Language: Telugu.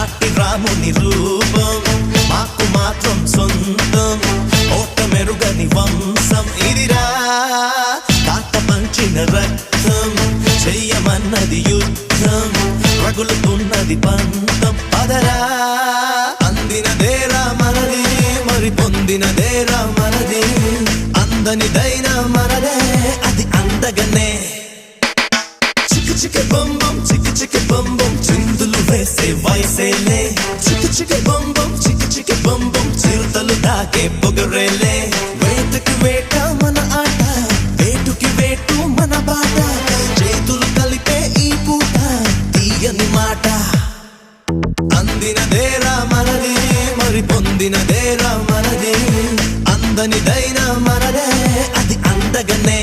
నాటి రాముని రూపం. మాకు మాత్రం సొంతం. ఓట మెరుగని వంశం ఇదిరా. కాట పంచిన రక్తం చెయ్యమన్నది యుద్ధం. రగులుతున్నది పంతం. పదరా. అందినదేరా మనది మరి పొందినదేరా మనది అందనిదైనా మనదే అది అందగనే. చిక్కు చిక్కు బొంబం చిక్కు చిక్కు బొంబం చిందులు వేసే వయసేలే. చికి చికి బొంబం చికి చికి బొంబం చిరుతలు దాకే పొగరేలే. వేటకి వేట మన ఆట వేటుకి వేటు మన బాట. చేతులు కలిపే ఈ పూట తీయని మాట. అందినదేరా మనదే మరి పొందినదేరా మనదే అందనిదైనా మనదే అది అందగనే.